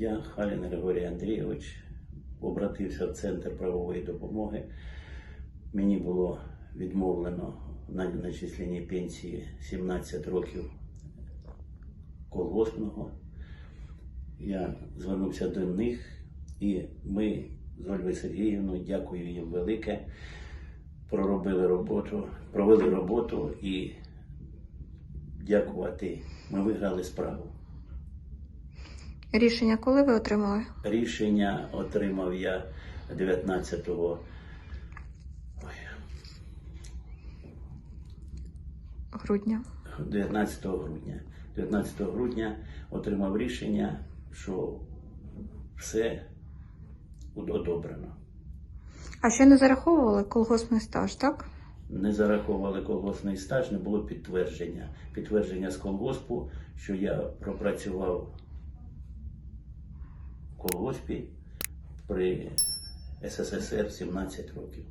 Я, Халін Григорій Андрійович, обратився в Центр правової допомоги. Мені було відмовлено на начисленні пенсії 17 років колгоспного. Я звернувся до них, і ми з Ольгою Сергіївною, дякую їм велике, проробили роботу, провели роботу і дякувати. Ми виграли справу. Рішення коли ви отримали? Рішення отримав я 19 ой, Грудня. 19 грудня. 19 грудня отримав рішення, що все одобрено. А ще не зараховували колгоспний стаж, так? Не зараховували колгоспний стаж, не було підтвердження. Підтвердження з колгоспу, що я пропрацював в при СССР 17 років.